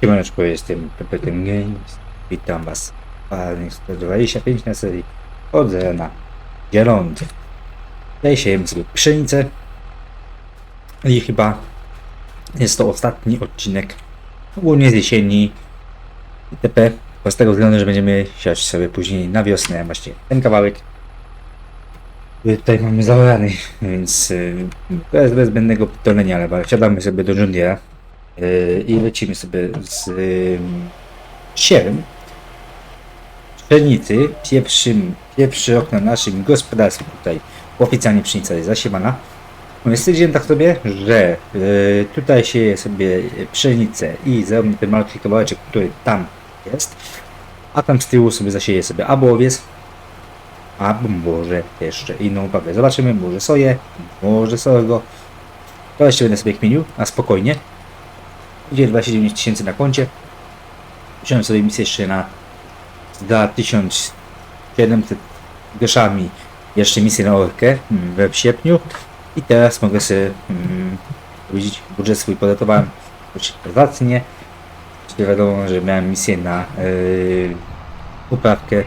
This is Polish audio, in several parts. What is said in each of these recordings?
Siemaneczko, jestem Pepetem Games. Witam was. Palnych 125 na serii od rana zielący. Tutaj siejemy sobie pszenicę i chyba jest to ostatni odcinek ogólnie z jesieni itp. Z tego względu, że będziemy siać sobie później na wiosnę właśnie ten kawałek. Tutaj mamy zaorany, więc yy, bez, bez zbędnego pitolenia, ale wsiadamy sobie do yy, i lecimy sobie z siewem pszenicy. Pierwszy, pierwszy rok na naszym gospodarstwie tutaj oficjalnie pszenica jest zasiewana. No stwierdziłem tak sobie, że yy, tutaj sieję sobie pszenicę i zrobię ten malutki kawałeczek, który tam jest, a tam z tyłu sobie zasieję sobie albo owiec, albo może jeszcze inną uprawę. Zobaczymy, może soję, może sorgo. To jeszcze będę sobie kminił, a spokojnie. Idzie 29 tysięcy na koncie. Wziąłem sobie misję jeszcze na za 1700 groszami jeszcze misję na orkę mm, we sierpniu. I teraz mogę sobie mm, widzieć budżet swój podetowałem dość prywatnie. Czyli wiadomo, że miałem misję na yy, uprawkę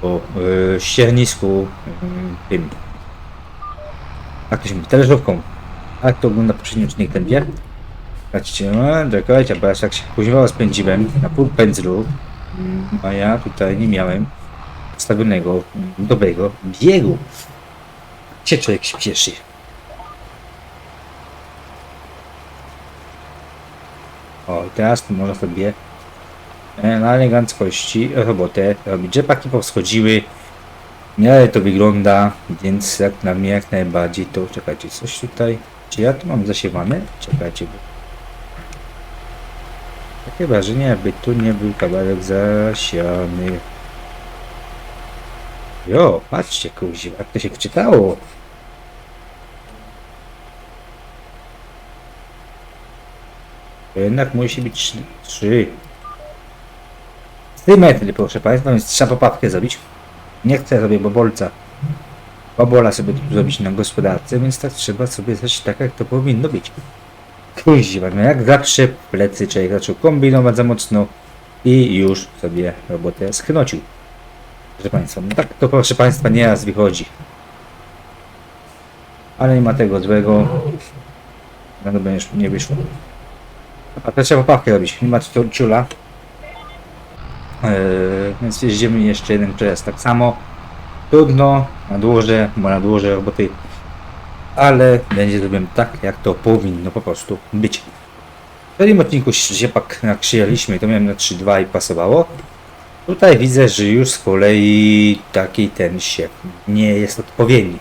po yy, ściernisku yy, tym. Jak to się mówi, talerzówką. A jak to ogląda poprzedni odcinek ten wie Patrzcie, czekajcie, bo ja tak się później spędziłem na pół pędzlu a ja tutaj nie miałem stawionego dobrego biegu. Gdzie człowiek śpieszy? O, i teraz można sobie e, na eleganckości robotę robić. Rzepaki powschodziły. W miarę to wygląda, więc jak na mnie jak najbardziej to czekajcie, coś tutaj. Czy ja tu mam zasiewane? Czekajcie, bo takie wrażenie, jakby tu nie był kawałek zasiany. Jo, patrzcie, kuźwa, jak to się wczytało. Jednak musi być 3. 3 metry, proszę Państwa, więc trzeba poprawkę zrobić. Nie chcę sobie bobolca. Bobola sobie zrobić na gospodarce, więc tak trzeba sobie coś tak, jak to powinno być. Kuźwa, no jak zawsze plecy człowiek zaczął kombinować za mocno i już sobie robotę schnocił. Proszę Państwa, no tak to proszę Państwa nieraz wychodzi. Ale nie ma tego złego. No to nie wyszło. A to trzeba poprawkę robić, nie ma ciula. Eee, więc jeździmy jeszcze jeden przejazd tak samo. Trudno, na dłużej, bo na dłużej roboty ale będzie zrobione tak, jak to powinno po prostu być. W tym odcinku siepak nakrzyjaliśmy, to miałem na 3-2 i pasowało. Tutaj widzę, że już z kolei taki ten siew nie jest odpowiedni.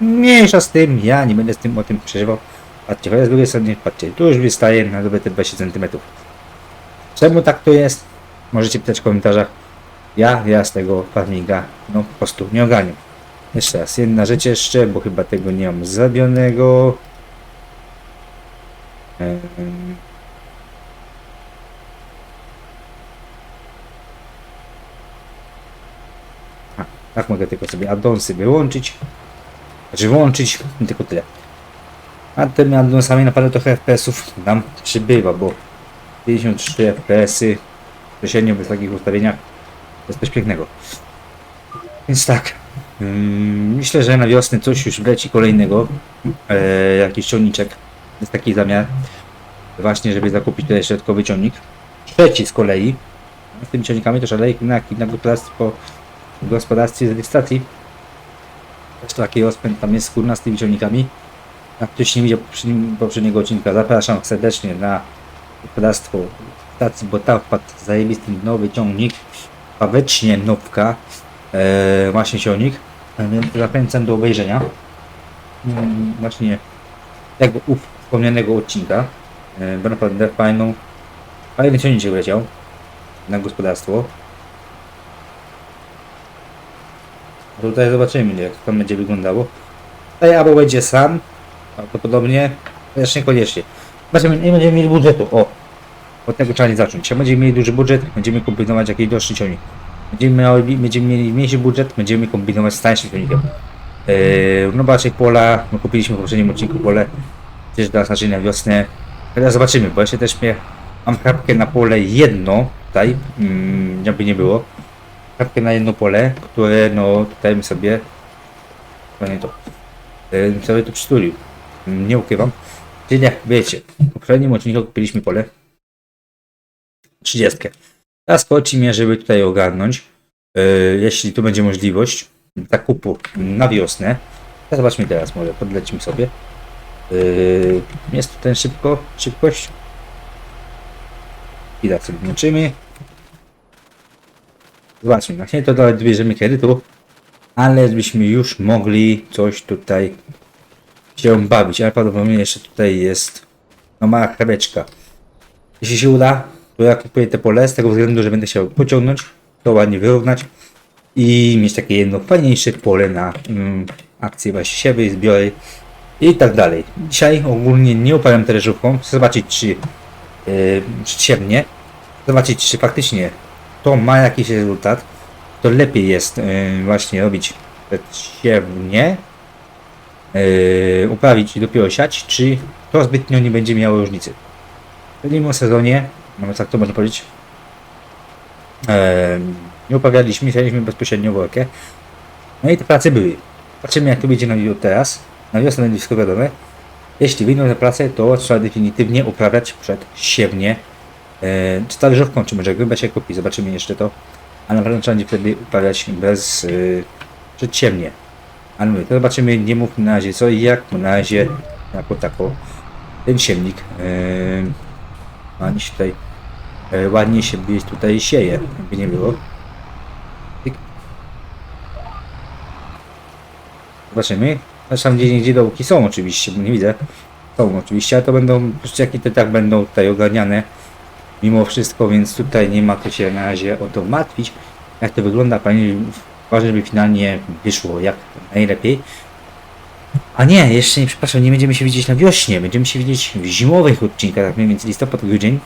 Mniejsza z tym, ja nie będę z tym o tym przeżywał. Patrzcie, chociaż z drugiej strony, patrzcie, tu już wystaje na dobre te 20 cm. Czemu tak to jest? Możecie pisać w komentarzach. Ja, ja z tego farminga, no po prostu nie ogarniam. Jeszcze raz, jedna rzecz jeszcze, bo chyba tego nie mam zrobionego. A, tak mogę tylko sobie addonsy wyłączyć. Znaczy włączyć, tylko tyle. A tymi addonsami naprawdę trochę FPS-ów nam przybywa, bo 53 FPS-y średnio w takich ustawieniach to jest coś pięknego. Więc tak, Myślę, że na wiosnę coś już leci kolejnego. E, jakiś ciągniczek. Jest taki zamiar. Właśnie, żeby zakupić tutaj środkowy ciągnik. Trzeci z kolei. Z tymi ciągnikami to szaleje na, na gospodarstwo, gospodarstwie z rejestracji. Też taki rozpęd tam jest kurna z tymi ciągnikami. Jak ktoś nie widział poprzedniego odcinka, zapraszam serdecznie na gospodarstwo stacji, bo tam wpadł zajebisty nowy ciągnik. Pawecznie nowka. E, właśnie ciągnik. E, Więc zachęcam do obejrzenia. Mm, Właśnie u wspomnianego odcinka. Bo naprawdę fajną, fajny ciągnik leciał na gospodarstwo. Tutaj zobaczymy jak to będzie wyglądało. Tutaj albo będzie sam, prawdopodobnie, chociaż niekoniecznie. Zobaczymy, nie będziemy mieli budżetu. O! Od tego trzeba nie zacząć. Jak będziemy mieli duży budżet, będziemy kombinować jakiś droższy ciągnik. Będziemy, mieli, będziemy mieli mniejszy budżet, będziemy kombinować z tańszym silnikiem. Yy, no raczej pola, no kupiliśmy w poprzednim odcinku pole, też teraz raczej na wiosnę. Teraz zobaczymy, bo jeszcze też mnie Mam krapkę na pole jedno, tutaj, mm, jakby nie było. Krapkę na jedno pole, które no tutaj bym sobie, to nie to, bym sobie to przytulił. Nie ukrywam. Czyli jak wiecie, w poprzednim odcinku kupiliśmy pole 30. Chodzi mnie, żeby tutaj ogarnąć, e, jeśli tu będzie możliwość zakupu na wiosnę. Zobaczmy teraz, może podlecimy sobie. Yy, jest tu ten szybko, szybkość. I tak sobie włączymy. Zobaczmy, na to nawet bierzemy kredytu, ale byśmy już mogli coś tutaj się bawić, ale prawdopodobnie jeszcze tutaj jest no mała chrabeczka. Jeśli się uda, to ja kupuję te pole z tego względu, że będę chciał pociągnąć, to ładnie wyrównać i mieć takie jedno fajniejsze pole na mm, akcje właśnie siewy, zbiory i tak dalej. Dzisiaj ogólnie nie uprawiam tereżówką, chcę zobaczyć czy yy, zobaczyć czy faktycznie to ma jakiś rezultat, to lepiej jest yy, właśnie robić przedsiewnie, yy, uprawić i dopiero siać, czy to zbytnio nie będzie miało różnicy. Mówimy o sezonie, no tak to można powiedzieć, Em, nie uprawialiśmy, sialiśmy bezpośrednio workę. No i te prace były. Patrzymy jak to będzie na teraz. Na wiosnę będzie wszystko wiadome. Jeśli wyjdą te prace, to trzeba definitywnie uprawiać przed siewnie. E, czy talerzówką, czy może grzyba się kupi, zobaczymy jeszcze to. A pewno trzeba będzie wtedy uprawiać bez yy, przedsiewnie. Ale mówię, to zobaczymy, nie mów na razie co i jak, na razie jako tako ten siewnik yy, ma dziś tutaj e, ładnie się gdzieś tutaj sieje, jakby nie było. Zobaczymy. Zresztą gdzie gdzie dołki są oczywiście, bo nie widzę. Są oczywiście, ale to będą puszczaki te tak będą tutaj ogarniane mimo wszystko, więc tutaj nie ma to się na razie o to martwić. Jak to wygląda, panie, ważne, żeby finalnie wyszło jak najlepiej. A nie, jeszcze nie, przepraszam, nie będziemy się widzieć na wiośnie, będziemy się widzieć w zimowych odcinkach, tak mniej więcej listopad, grudzień,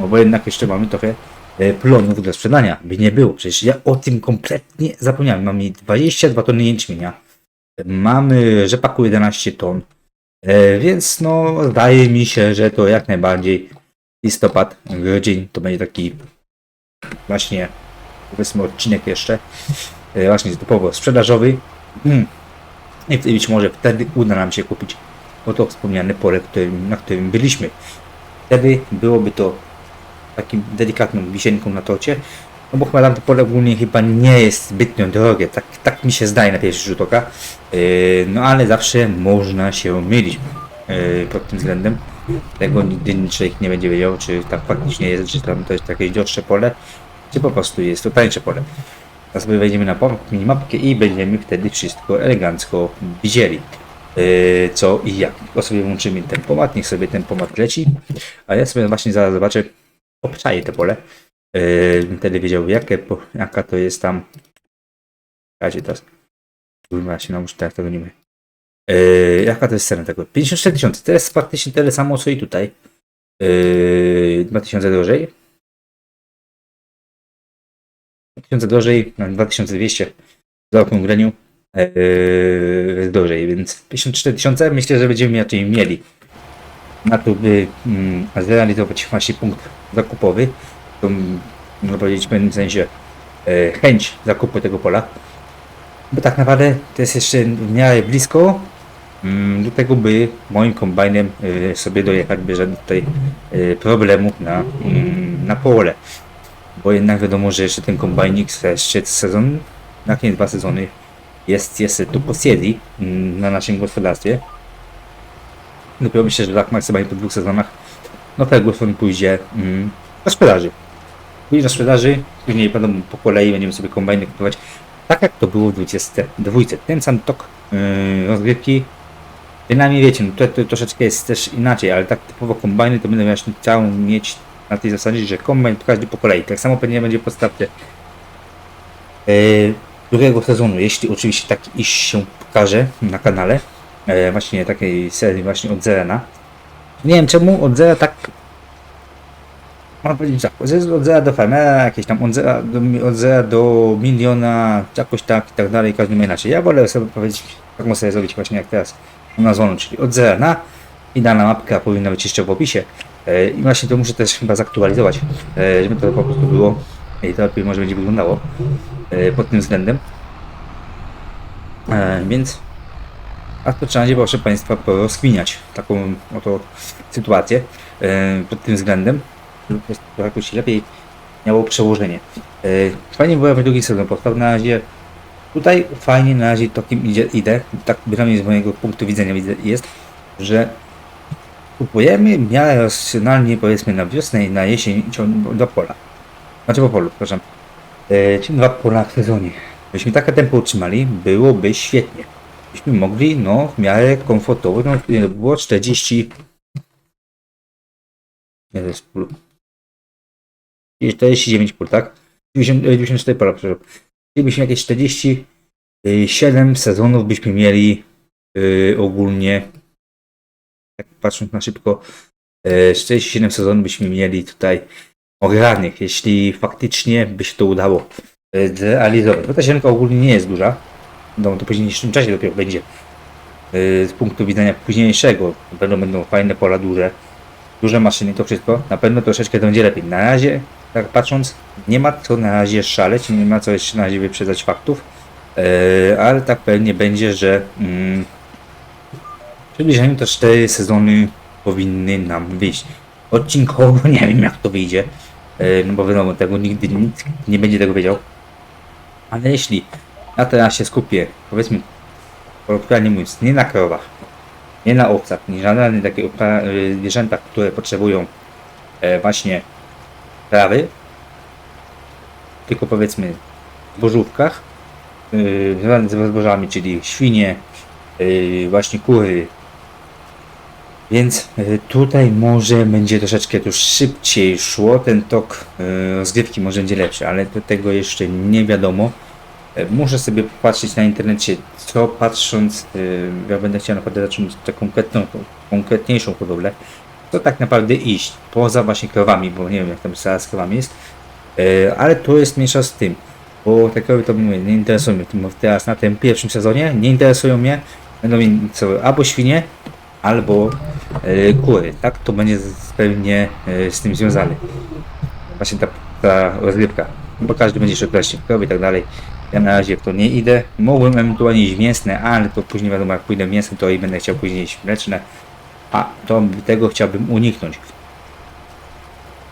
no bo jednak jeszcze mamy trochę e, plonów do sprzedania, by nie było, przecież ja o tym kompletnie zapomniałem, mamy 22 tony jęczmienia, mamy rzepaku 11 ton, e, więc no zdaje mi się, że to jak najbardziej listopad, grudzień to będzie taki właśnie powiedzmy odcinek jeszcze, e, właśnie typowo sprzedażowy, mm. I być może wtedy uda nam się kupić oto wspomniane pole, którym, na którym byliśmy. Wtedy byłoby to takim delikatną wisienką na torcie, no bo chyba tamte pole ogólnie chyba nie jest zbytnio drogie, tak, tak mi się zdaje na pierwszy rzut oka, yy, no ale zawsze można się mylić yy, pod tym względem. Tego nigdy człowiek nie będzie wiedział, czy tak faktycznie jest, czy tam to jest jakieś droższe pole, czy po prostu jest to tańsze pole. Teraz sobie wejdziemy na minimapkę i będziemy wtedy wszystko elegancko widzieli. Yy, co i jak. Tylko sobie włączymy tempomat, niech sobie tempomat leci. A ja sobie właśnie zaraz zobaczę, obczaję te pole. Yy, wtedy wiedział, jakie, po, jaka to jest tam. Czekajcie teraz. Kurwa, się nauczę, tak tego nie mówię. Yy, jaka to jest cena tego? 54 tysiące. To jest faktycznie tyle samo, co i tutaj. Yy, 2000 drożej. 2000 drożej, na 2200 w zaokrągleniu yy, drożej, więc 54 tysiące myślę, że będziemy raczej mieli. Na to, by mm, zrealizować właśnie punkt zakupowy, to mm, można powiedzieć w pewnym sensie e, chęć zakupu tego pola, bo tak naprawdę to jest jeszcze w miarę blisko mm, do tego, by moim kombajnem e, sobie dojechać bez żadnych tutaj e, problemów na, mm, na pole bo jednak wiadomo, że jeszcze ten kombajnik jeszcze sezon, jak nie dwa sezony, jest jeszcze tu po serii mm, na naszym gospodarstwie. Dopiero myślę, że tak maksymalnie po dwóch sezonach no Ferguson pójdzie mm, do sprzedaży. Pójdzie do sprzedaży, później będą po kolei będziemy sobie kombajny kupować tak jak to było w 22. Ten sam tok yy, rozgrywki. Przynajmniej wiecie, no to, to troszeczkę jest też inaczej, ale tak typowo kombajny to będę właśnie chciał mieć na tej zasadzie, że kombajn każdy po kolei. Tak samo pewnie będzie w starcie yy, drugiego sezonu, jeśli oczywiście tak iść się pokaże na kanale. Yy, właśnie takiej serii właśnie od Zerena. Nie wiem czemu od Zera tak można powiedzieć tak, od zera do farmera, jakieś tam od zera do, od zera do miliona, jakoś tak i tak dalej, każdy ma inaczej. Ja wolę sobie powiedzieć, taką sobie zrobić właśnie jak teraz nazwaną, czyli od zera na, idealna mapka powinna być jeszcze w opisie. E, I właśnie to muszę też chyba zaktualizować, e, żeby to po prostu było i to lepiej może będzie wyglądało e, pod tym względem. Więc a to trzeba będzie, proszę Państwa, porozkminiać taką oto sytuację pod tym względem, żeby to jakoś lepiej miało przełożenie. Fajnie było w drugi sezon powstał, na razie tutaj fajnie na razie takim idzie, idę, tak przynajmniej z mojego punktu widzenia jest, że kupujemy w miarę racjonalnie powiedzmy na wiosnę i na jesień do pola. Znaczy po polu, przepraszam. E, dwa pola w sezonie. Byśmy takie tempo utrzymali, byłoby świetnie. Byśmy mogli, no, w miarę komfortowo, no, było 40... Nie, to jest pól. 49 pól, tak? 90, e, 94 pola, przepraszam. Chcielibyśmy jakieś 47 sezonów byśmy mieli yy, ogólnie, tak patrząc na szybko, yy, 47 sezonów byśmy mieli tutaj ogranych, jeśli faktycznie by się to udało yy, zrealizować. Bo ta ziemka ogólnie nie jest duża, no to w późniejszym czasie dopiero będzie. Yy, z punktu widzenia późniejszego, na pewno będą fajne pola duże, duże maszyny, to wszystko, na pewno troszeczkę będzie lepiej. Na razie, tak patrząc, nie ma co na razie szaleć, nie ma co jeszcze na razie wyprzedzać faktów, ale tak pewnie będzie, że mm, przybliżeniu to 4 sezony powinny nam wyjść. Odcinkowo nie wiem jak to wyjdzie, yy, no bo wiadomo, tego nigdy nikt nie będzie tego wiedział. Ale jeśli na teraz się skupię, powiedzmy, kolokwialnie mówiąc, nie na krowach, nie na owcach, nie żadne takie upra- y, zwierzęta, które potrzebują e, właśnie trawy, tylko powiedzmy w zbożówkach, yy, związane ze zbożami, czyli świnie, właśnie kury. Więc yy, tutaj może będzie troszeczkę tu szybciej szło, ten tok yy, rozgrywki może będzie lepszy, ale do tego jeszcze nie wiadomo. Yy, Muszę sobie popatrzeć na internecie, co patrząc, ja będę chciał naprawdę zacząć taką konkretniejszą hodowlę, to tak naprawdę iść poza właśnie krowami, bo nie wiem jak tam z krowami jest, ale to jest mniejsza z tym, bo te krowy to mówię, nie interesują mnie. Teraz na tym pierwszym sezonie, nie interesują mnie, będą mnie interesowały albo świnie, albo e, kury, tak? To będzie pewnie e, z tym związany. Właśnie ta, ta rozgrywka, bo każdy będzie szedł właśnie krowy i tak dalej. Ja na razie w to nie idę. Mogłem ewentualnie iść mięsne, ale to później wiadomo jak pójdę mięsne, to i będę chciał później iść mleczne. A to tego chciałbym uniknąć.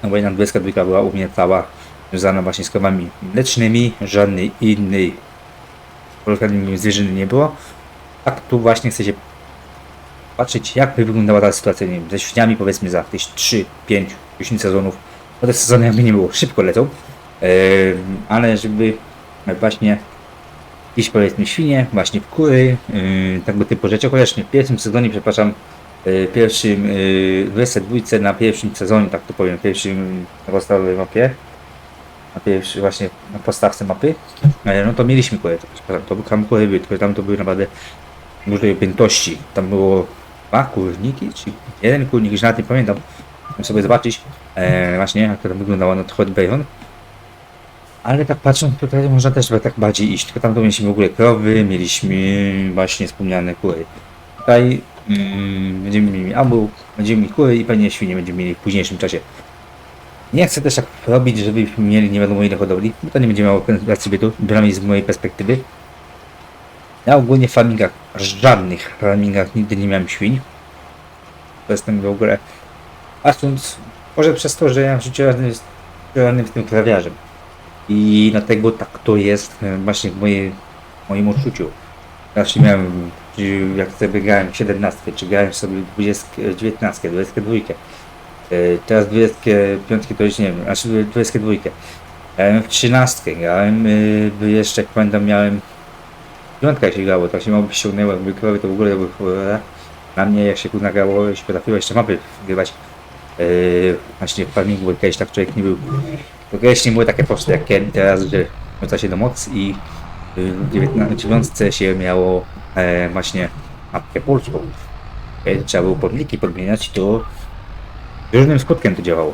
No bo jednak 22 była u mnie cała związana właśnie z krowami mlecznymi, żadnej innej zwierzyny nie było. Tak tu właśnie chcę się patrzeć jak by wyglądała ta sytuacja nie wiem, ze świniami powiedzmy za jakieś 3, 5, 10 sezonów. Bo te sezony jakby nie było, szybko lecą. Ehm, ale żeby właśnie iść powiedzmy świnie, właśnie w kury, yy, tego typu rzeczy. Chociaż w pierwszym sezonie, przepraszam, yy, pierwszym yy, 22 na pierwszym sezonie, tak to powiem, pierwszym na podstawowej mapie, na pierwszy właśnie na podstawce mapy, e, no to mieliśmy kury, to, przepraszam, to były tam kury, tylko tam to były naprawdę dużej objętości. Tam było dwa kurniki, czy jeden kurnik, już nawet nie pamiętam. Muszę sobie zobaczyć e, właśnie jak to wyglądało na Hot Bayon. Ale tak patrząc tutaj można też tak bardziej iść, tylko tam to mieliśmy w ogóle krowy, mieliśmy właśnie wspomniane kury. Tutaj mm, będziemy mieli albo będziemy mieli kury i pewnie świnie będziemy mieli w późniejszym czasie. Nie chcę też tak robić, żebyśmy mieli nie wiadomo ile hodowli, bo to nie będzie miało racji bytu, przynajmniej z mojej perspektywy. Ja ogólnie w farmingach, żadnych farmingach nigdy nie miałem świń. To jestem w ogóle, patrząc, może przez to, że ja w życiu razem z tym krawiarzem. I dlatego tak to jest e, właśnie w mojej, moim odczuciu. Zawsze miałem, jak sobie grałem 17, czy grałem sobie 20, 19, 22. E, Teraz 25 to już nie wiem, znaczy 22. Grałem w 13, grałem y, jeszcze jak pamiętam miałem Piątka się grało, to się mało ściągnęło, jakby krowy to w ogóle były. Na mnie jak się tu nagrało, się potrafiło jeszcze mapy wgrywać. Yy, właśnie w farmingu, kiedyś tak człowiek nie był. To kiedyś nie były takie proste jak kiedy, teraz, że wrzuca się do moc i yy, w 19 się miało e, właśnie mapkę polską. Kiedy trzeba było podliki podmieniać, to różnym skutkiem to działało.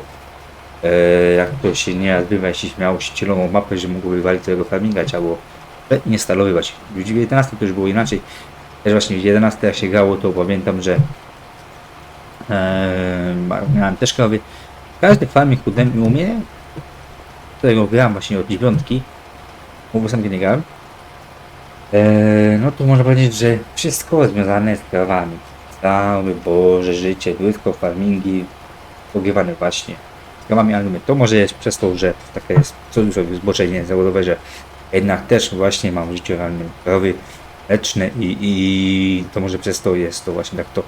E, jak to się nie odbywa, jeśli miało się cielową mapę, że mógł wywalić całego farminga, trzeba było nie stalowywać. W 19 to już było inaczej. Też właśnie w 11 jak się grało, to pamiętam, że ma- miałem też krowy. Każdy farming u mnie, którego grałem właśnie od dziewiątki, bo sam nie grałem, eee, no to można powiedzieć, że wszystko związane z krawami. Całe Boże życie, tylko farmingi pogrywane właśnie z krawami, to może jest przez to, że takie jest cudzysłowie zboczenie zawodowe, że jednak też właśnie mam w życiu realnym krowy leczne i, i to może przez to jest to właśnie tak to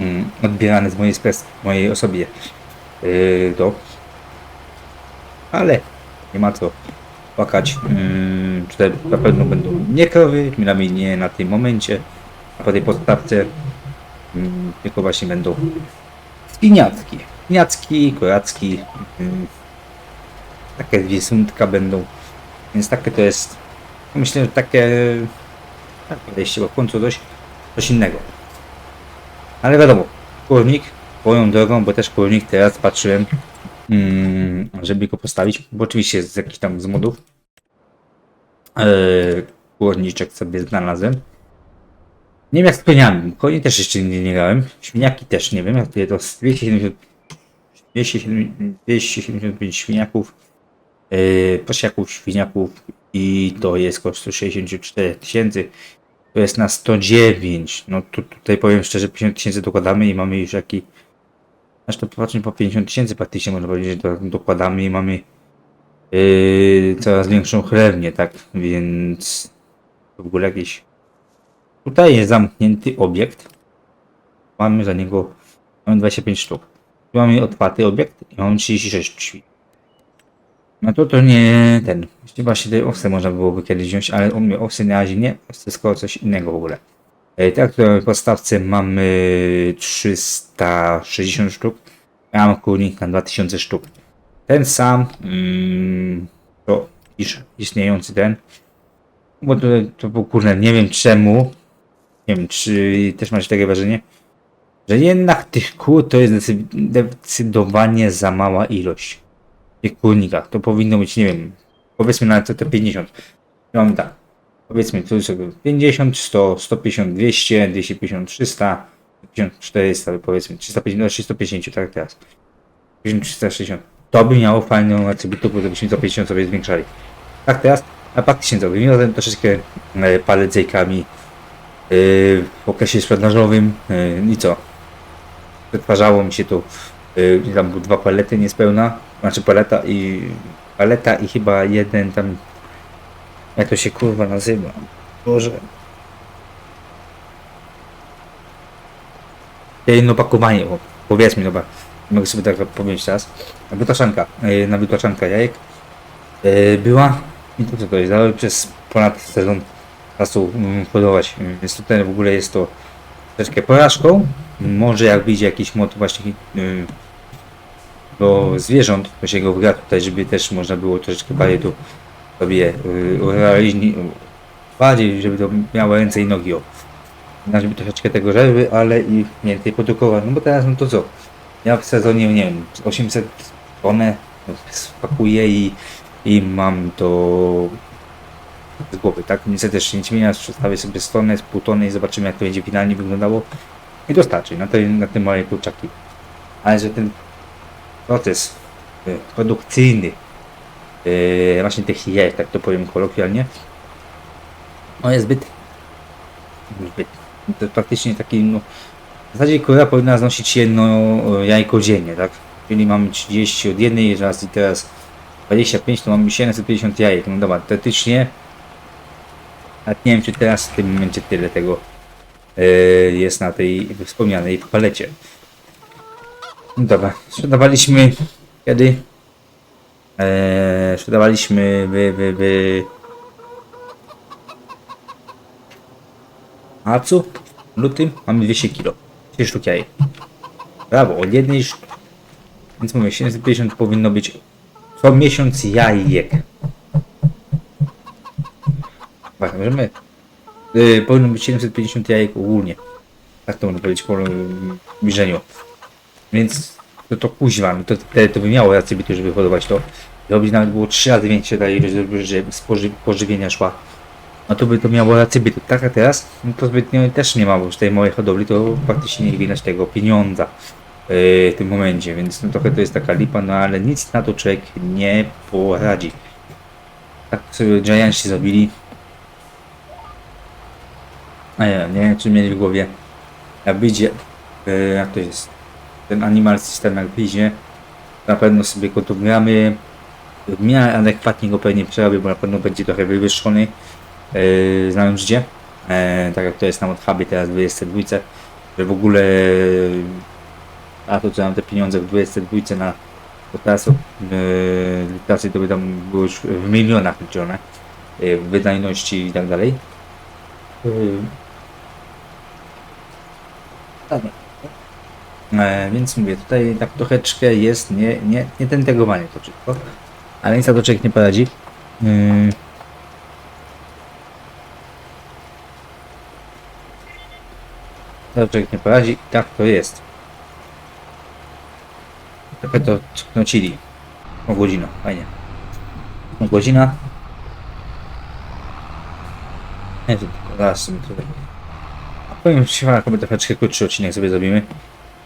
mm, odbierane z mojej, mojej osobie yy, to ale nie ma co płakać yy, tutaj na pewno będą nie krowy przynajmniej nie na tym momencie a po tej podstawce yy, tylko właśnie będą świniacki świniacki, kuracki yy, takie dwie sundka będą więc takie to jest myślę, że takie tak podejście, bo w końcu coś, coś innego. Ale wiadomo, kurnik swoją drogą, bo też kurnik teraz patrzyłem, mm, żeby go postawić, bo oczywiście z jakichś tam z modów. Yy, kurniczek sobie znalazłem. Nie wiem jak z koniami, koni też jeszcze nie, nie grałem, świniaki też nie wiem, jak to jest. 270, 270, 275 świniaków, posiaków, świniaków i to jest koszt 164 tysięcy. To jest na 109. No tu, tutaj powiem szczerze, 50 tysięcy dokładamy i mamy już jaki. Aż to popatrzmy po 50 tysięcy praktycznie można powiedzieć, że dokładamy i mamy yy, coraz większą chlewnię, tak? Więc w ogóle jakiś. Tutaj jest zamknięty obiekt. Mamy za niego mamy 25 sztuk. Tu mamy otwarty obiekt i mamy 36 drzwi. No to to nie ten. Właściwie Właśnie tej owce można byłoby kiedyś wziąć, ale u mnie owce na razie nie. Jest tylko coś innego w ogóle. Tak, to w podstawce mamy 360 sztuk. Mam kurnik na 2000 sztuk. Ten sam, mm, to iż istniejący ten. Bo to, to był kurde, nie wiem czemu. Nie wiem, czy też masz takie wrażenie, że jednak tych kół to jest zdecyd- zdecydowanie za mała ilość tych. To powinno być, nie wiem, powiedzmy na te 50. Ja mam tak. Powiedzmy tu sobie 50, 100, 150, 200, 250, 300, 50, 400, powiedzmy 350, no 350, tak teraz. 50, 360. To by miało fajną atrybutu, bo to byśmy co 50 sobie zwiększali. Tak teraz, a faktycznie to wymiotem troszeczkę e, palec zejkami e, w okresie sprzedażowym e, i co? Przetwarzało mi się to e, tam były dwa palety niespełna, znaczy paleta i paleta i chyba jeden tam jak to się kurwa nazywa? Boże. Jedno pakowanie, o, powiedzmy, dobra. Mogę sobie tak powiedzieć teraz. Wytłaczanka, yy, na wytłaczanka jajek yy, była i to co to jest, ale przez ponad sezon czasu mm, hodować. Więc tutaj w ogóle jest to troszeczkę porażką. Może jak wyjdzie jakiś mod właśnie yy, do zwierząt, to się go wgra tutaj, żeby też można było troszeczkę bardziej tu sobie yy, urealni- bardziej, żeby to miało ręce i nogi, o. No, żeby troszeczkę tego żerwy, ale i więcej produkować, no bo teraz no to co, ja w sezonie, nie wiem, 800 tonę spakuję i, i mam to z głowy, tak? Niestety też nie zmienia, przedstawię sobie 100 tonę, z pół tony i zobaczymy jak to będzie finalnie wyglądało i dostarczy na te, na te małe kurczaki. Ale że ten proces y, produkcyjny yy, właśnie tych jajek, tak to powiem kolokwialnie, on jest zbyt, zbyt praktycznie taki, no, w zasadzie kura powinna znosić jedno e, jajko dziennie, tak? Czyli mamy 30 od jednej raz i teraz 25, to mamy 750 jajek, no dobra, teoretycznie, a nie wiem czy teraz w tym momencie tyle tego e, jest na tej wspomnianej palecie. No dobra, sprzedawaliśmy kiedy? Eee, sprzedawaliśmy w, w, w marcu, lutym mamy 200 kg. 200 sztuk jajek. Brawo, od jednej sztuki. Więc mówię, 750 powinno być co miesiąc jajek. Dobra, możemy... Yy, powinno być 750 jajek ogólnie. Tak to można powiedzieć po zbliżeniu. Więc to to kuźwa, no to, to, to by miało rację bytu, żeby hodować to. Robić nawet było 3 razy więcej daje, żeby żeby spoży, pożywienia szła. No to by to miało rację bytu. Tak a teraz, no to zbytnio też nie ma, bo z tej małej hodowli to praktycznie nie widać tego pieniądza. w tym momencie, więc no, trochę to jest taka lipa, no ale nic na to człowiek nie poradzi. Tak sobie Giantsi zabili. A ja nie wiem, czy mieli w głowie. Jak wyjdzie, e, jak to jest, ten Animal System jak wyjdzie, na pewno sobie go tu gramy. W miarę adekwatnie go pewnie przerobię, bo na pewno będzie trochę wywyższony. Yy, znając gdzie. E, tak jak to jest na Modhubie teraz w 22, że w ogóle a to co mam te pieniądze w 22 na to teraz yy, licytacje to by tam było już w milionach liczone yy, wydajności i tak dalej. Yy. Tak. E, więc mówię, tutaj tak troszeczkę jest nie, nie, nie ten tegowanie to wszystko, ale nic na to człowiek nie poradzi. Yy. Człowiek nie poradzi i tak to jest. Trochę to knocili. O godzina, fajnie. O godzina. Nie, to zaraz sobie tutaj. A powiem Ci, chyba troszeczkę krótszy odcinek sobie zrobimy.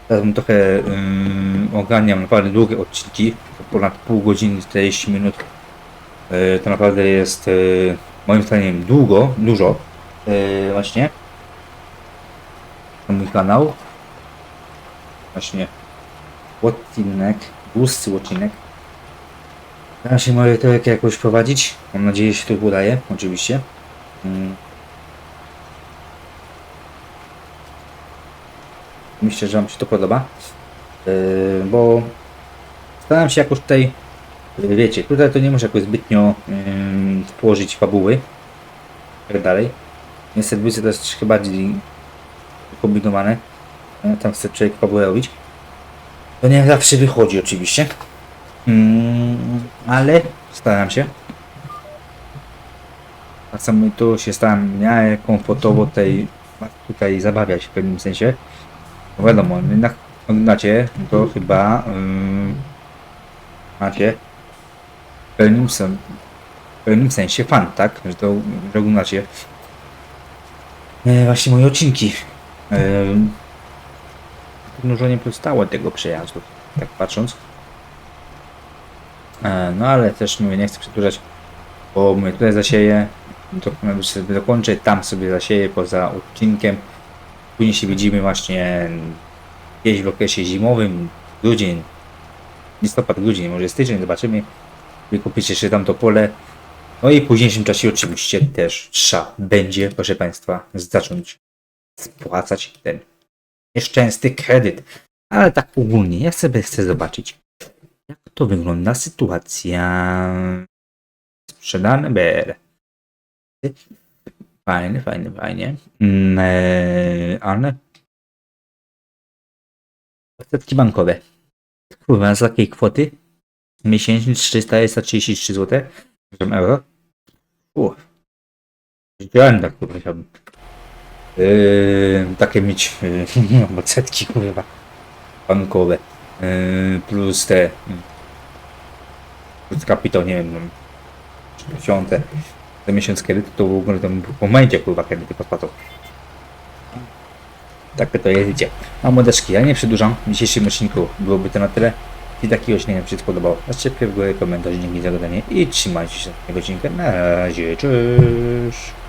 Teraz bym trochę ym, ogarniam naprawdę długie odcinki, ponad pół godziny, 40 minut. Yy, to naprawdę jest yy, moim zdaniem długo, dużo. Yy, właśnie. Mój kanał. Właśnie. Odcinek, dłuższy odcinek. Teraz się to jak jakoś prowadzić. Mam nadzieję, że się to udaje, oczywiście. Mm. Myślę, że Wam się to podoba. Yy, bo staram się jakoś tutaj, yy, wiecie, tutaj to nie muszę jakoś zbytnio yy, włożyć fabuły. I tak dalej. Niestety to jest troszeczkę bardziej kombinowane. Ja tam chcę człowiek fabułę robić. To nie zawsze wychodzi oczywiście. Mm, ale staram się. Tak samo tu się staram miarę komfortowo tutaj, tutaj zabawiać w pewnym sensie. No wiadomo, jednak oglądacie, to chyba yy, macie w pewnym, sen- w pewnym sensie fan, tak? Że to że oglądacie e, właśnie moje odcinki. Yy, Mnożenie plus stałe tego przejazdu, tak patrząc. E, No ale też mówię, nie chcę przedłużać, bo mówię, tutaj zasieję, to sobie dokończę, tam sobie zasieję poza odcinkiem. Później się widzimy właśnie gdzieś w okresie zimowym, grudzień, listopad, grudzień, może styczeń, zobaczymy. Wykupić jeszcze tam to pole. No i w późniejszym czasie oczywiście też trzeba będzie, proszę Państwa, zacząć spłacać ten nieszczęsny kredyt. Ale tak ogólnie, ja sobie chcę zobaczyć, jak to wygląda sytuacja sprzedane BR. Fajnie, mm, fajnie, fajnie. Eee, ale... Odsetki bankowe. Kurwa, z takiej kwoty miesięcznie 333 zł, przepraszam, euro. Uff. Widziałem tak, kurwa, chciałbym. Yy, takie mieć e, yy, odsetki, kurwa, bankowe. Yy, plus te... Mm, plus kapitał, nie wiem, no, 60 ten miesiąc kiedy to był w momencie kurwa kiedy tylko spadł. Tak to jedziecie. A młodeczki, ja nie przedłużam. W dzisiejszym odcinku byłoby to na tyle. I taki odcinek mi się spodobał. Znaczy w górę komentarz, dzięki za gadanie i trzymajcie się na odcinka. Na razie, cześć!